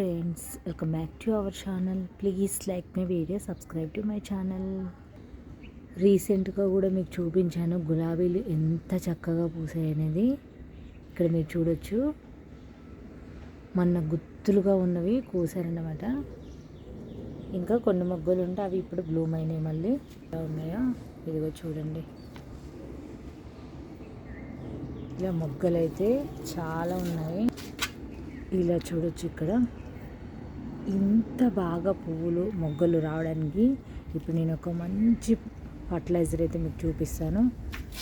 Friends welcome back to our channel please like my video subscribe to my channel రీసెంట్గా కూడా మీకు చూపించాను గులాబీలు ఎంత చక్కగా పూసాయనేది ఇక్కడ మీరు చూడొచ్చు. మొన్న గుత్తులుగా ఉన్నవి కూసారన్నమాట ఇంకా కొన్ని మొగ్గలు ఉంటే అవి ఇప్పుడు బ్లూమ్ అయినాయి మళ్ళీ. ఎలా ఉన్నాయో ఇదిగో చూడండి. ఇలా మొగ్గలు అయితే చాలా ఉన్నాయి. ఇలా చూడొచ్చు ఇక్కడ. ఇంత బాగా పువ్వులు మొగ్గలు రావడానికి ఇప్పుడు నేను ఒక మంచి ఫర్టిలైజర్ అయితే మీకు చూపిస్తాను.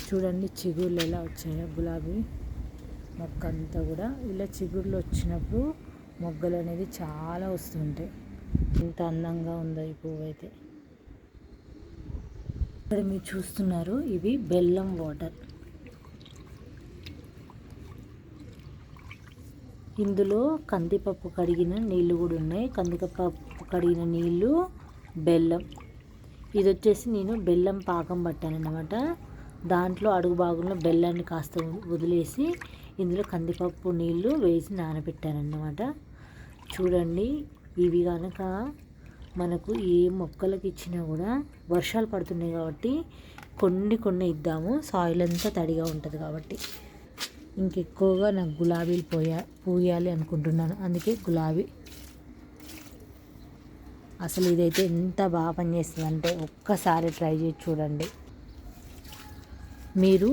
చూడండి చిగుళ్ళు ఎలా వచ్చాయో గులాబీ మొక్క అంతా కూడా. ఇలా చిగుళ్ళు వచ్చినప్పుడు మొగ్గలు అనేది చాలా వస్తుంటాయి. ఎంత అందంగా ఉందో ఈ పువ్వు అయితే? ఇక్కడ మీరు చూస్తున్నారు ఇవి బెల్లం వాటర్. ఇందులో కందిపప్పు కడిగిన నీళ్ళు కూడా ఉన్నాయి. కందిపప్పు కడిగిన నీళ్ళు బెల్లం. ఇది వచ్చేసి నేను బెల్లం పాకం పట్టానన్నమాట. దాంట్లో అడుగు భాగంలో బెల్లాన్ని కాస్త వదిలేసి ఇందులో కందిపప్పు నీళ్ళు వేసి నానబెట్టానన్నమాట. చూడండి ఇవి కనుక మనకు ఏ మొక్కలకి ఇచ్చినా కూడా వర్షాలు పడుతున్నాయి కాబట్టి కొన్ని కొన్ని ఇద్దాము. సాయిల్ అంతా తడిగా ఉంటుంది కాబట్టి. ఇంకెక్కువగా నాకు గులాబీలు పోయా పూయాలి అనుకుంటున్నాను. అందుకే గులాబీ. అసలు ఇదైతే ఎంత బాగా పనిచేస్తుందంటే ఒక్కసారి ట్రై చేసి చూడండి. మీరు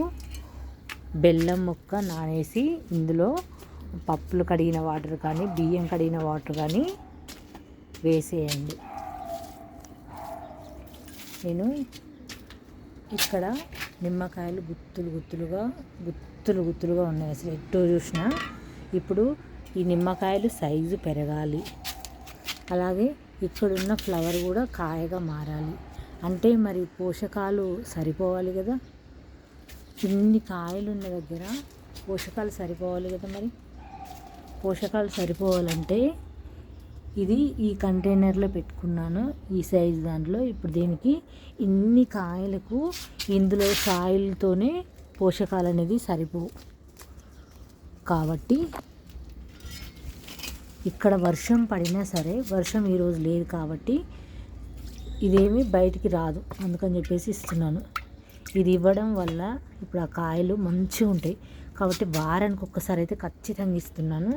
బెల్లం ముక్క నానేసి ఇందులో పప్పులు కడిగిన వాటర్ కానీ బియ్యం కడిగిన వాటర్ కానీ వేసేయండి. నేను ఇక్కడ నిమ్మకాయలు గుత్తులు గుత్తులుగా గుత్తులు గుత్తులుగా ఉన్నాయి అసలు. ఎట్టో చూసినా ఇప్పుడు ఈ నిమ్మకాయలు సైజు పెరగాలి. అలాగే ఇక్కడున్న ఫ్లవర్ కూడా కాయగా మారాలి. అంటే మరి పోషకాలు సరిపోవాలి కదా? ఇన్ని కాయలు ఉన్న దగ్గర పోషకాలు సరిపోవాలి కదా మరి? పోషకాలు సరిపోవాలంటే ఇది ఈ కంటైనర్లో పెట్టుకున్నాను. ఈ సైజ్ దాంట్లో ఇప్పుడు దీనికి ఇన్ని కాయలకు ఇందులో సాయిల్తోనే పోషకాలు అనేది సరిపోవు. కాబట్టి ఇక్కడ వర్షం పడినా సరే వర్షం ఈరోజు లేదు కాబట్టి ఇదేమి బయటికి రాదు అందుకని చెప్పేసి ఇస్తున్నాను. ఇది ఇవ్వడం వల్ల ఇప్పుడు ఆ కాయలు మంచిగా ఉంటాయి. కాబట్టి వారానికి ఒక్కసారి అయితే ఖచ్చితంగా ఇస్తున్నాను.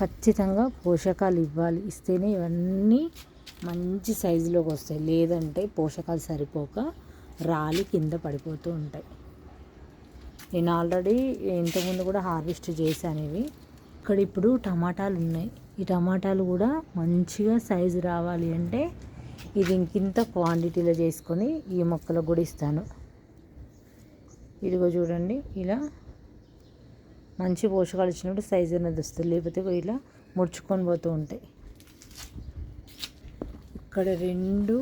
ఖచ్చితంగా పోషకాలు ఇవ్వాలి. ఇస్తేనే ఇవన్నీ మంచి సైజులోకి వస్తాయి. లేదంటే పోషకాలు సరిపోక రాలి కింద పడిపోతూ ఉంటాయి. నేను ఆల్రెడీ ఇంతకుముందు కూడా హార్వెస్ట్ చేశాను ఇవి. ఇక్కడ ఇప్పుడు టమాటాలు ఉన్నాయి. ఈ టమాటాలు కూడా మంచిగా సైజు రావాలి అంటే ఇది ఇంకింత క్వాంటిటీలో చేసుకొని ఈ మొక్కలకు కూడా ఇస్తాను. ఇదిగో చూడండి ఇలా మంచి పోషకాలు ఇచ్చినప్పుడు సైజు అనేది వస్తుంది. లేకపోతే ఇలా ముడుచుకొని పోతూ ఉంటాయి. ఇక్కడ రెండు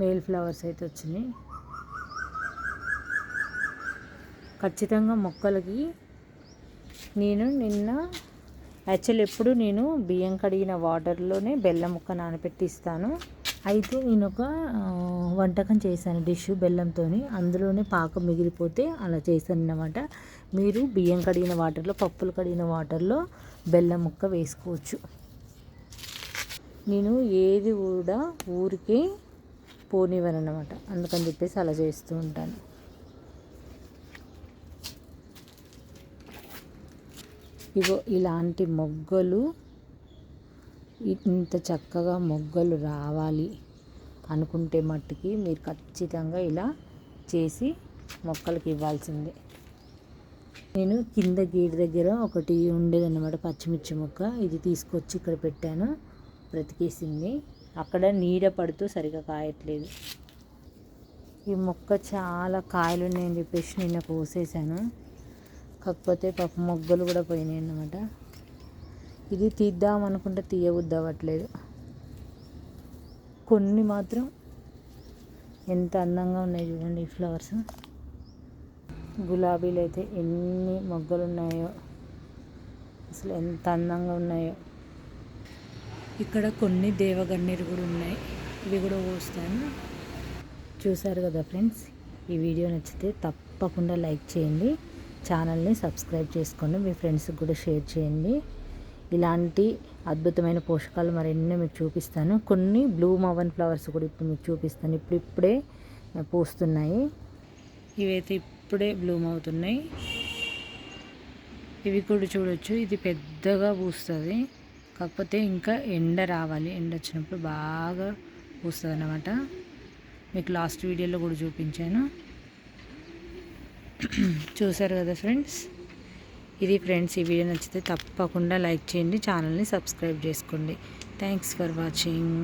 మేల్ ఫ్లవర్స్ అయితే వచ్చినాయి. ఖచ్చితంగా మొక్కలకి నేను నిన్న యాక్చువల్ ఎప్పుడు నేను బియ్యం కడిగిన వాటర్లోనే బెల్లం ముక్క నానపెట్టిస్తాను అయితే నేను ఒక వంటకం చేశాను డిష్ బెల్లంతో అందులోనే పాకం మిగిలిపోతే అలా చేశాను అన్నమాట. మీరు బియ్యం కడిగిన వాటర్లో పప్పులు కడిగిన వాటర్లో బెల్లం ముక్క వేసుకోవచ్చు. నేను ఏది కూడా ఊరికే పోనివ్వను అనమాట అందుకని చెప్పేసి అలా చేస్తూ ఉంటాను. ఇగో ఇలాంటి మొగ్గలు ఇంత చక్కగా మొగ్గలు రావాలి అనుకుంటే మట్టుకి మీరు ఖచ్చితంగా ఇలా చేసి మొక్కలకి ఇవ్వాల్సిందే. నేను కింద గేట్ దగ్గర ఒకటి ఉండేదన్నమాట పచ్చిమిర్చి మొక్క. ఇది తీసుకొచ్చి ఇక్కడ పెట్టాను. బ్రతికేసింది. అక్కడ నీడ పడుతూ సరిగా కాయట్లేదు. ఈ మొక్క చాలా కాయలు ఉన్నాయని చెప్పేసి నిన్న కోసేసాను కాకపోతే పాప మొగ్గలు కూడా పోయినాయి అన్నమాట. ఇది తీద్దాం అనుకుంటే తీయవద్దు అవ్వట్లేదు కొన్ని మాత్రం ఎంత అందంగా ఉన్నాయి చూడండి ఈ ఫ్లవర్స్. గులాబీలు అయితే ఎన్ని మొగ్గలు ఉన్నాయో అసలు ఎంత అందంగా ఉన్నాయో. ఇక్కడ కొన్ని దేవగన్నేరు కూడా ఉన్నాయి ఇవి కూడా పోస్తాను. చూసారు కదా ఫ్రెండ్స్? ఈ వీడియో నచ్చితే తప్పకుండా లైక్ చేయండి. ఛానల్ని సబ్స్క్రైబ్ చేసుకోండి. మీ ఫ్రెండ్స్కి కూడా షేర్ చేయండి. ఇలాంటి అద్భుతమైన పోషకాలు మరెన్నో మీకు చూపిస్తాను. కొన్ని బ్లూ మవన్ ఫ్లవర్స్ కూడా ఇప్పుడు మీకు చూపిస్తాను. ఇప్పుడు ఇప్పుడే పూస్తున్నాయి. ఇవైతే ఇప్పుడే బ్లూమ్ అవుతున్నాయి. ఇవి కూడా చూడొచ్చు. ఇది పెద్దగా పూస్తుంది. కాకపోతే ఇంకా ఎండ రావాలి. ఎండ వచ్చినప్పుడు బాగా పూస్తుంది అన్నమాట మీకు లాస్ట్ వీడియోలో కూడా చూపించాను. చూసారు కదా ఫ్రెండ్స్? ఇది ఫ్రెండ్స్ ఈ వీడియో నచ్చితే తప్పకుండా లైక్ చేయండి. ఛానల్ని సబ్స్క్రైబ్ చేసుకోండి. Thanks for watching.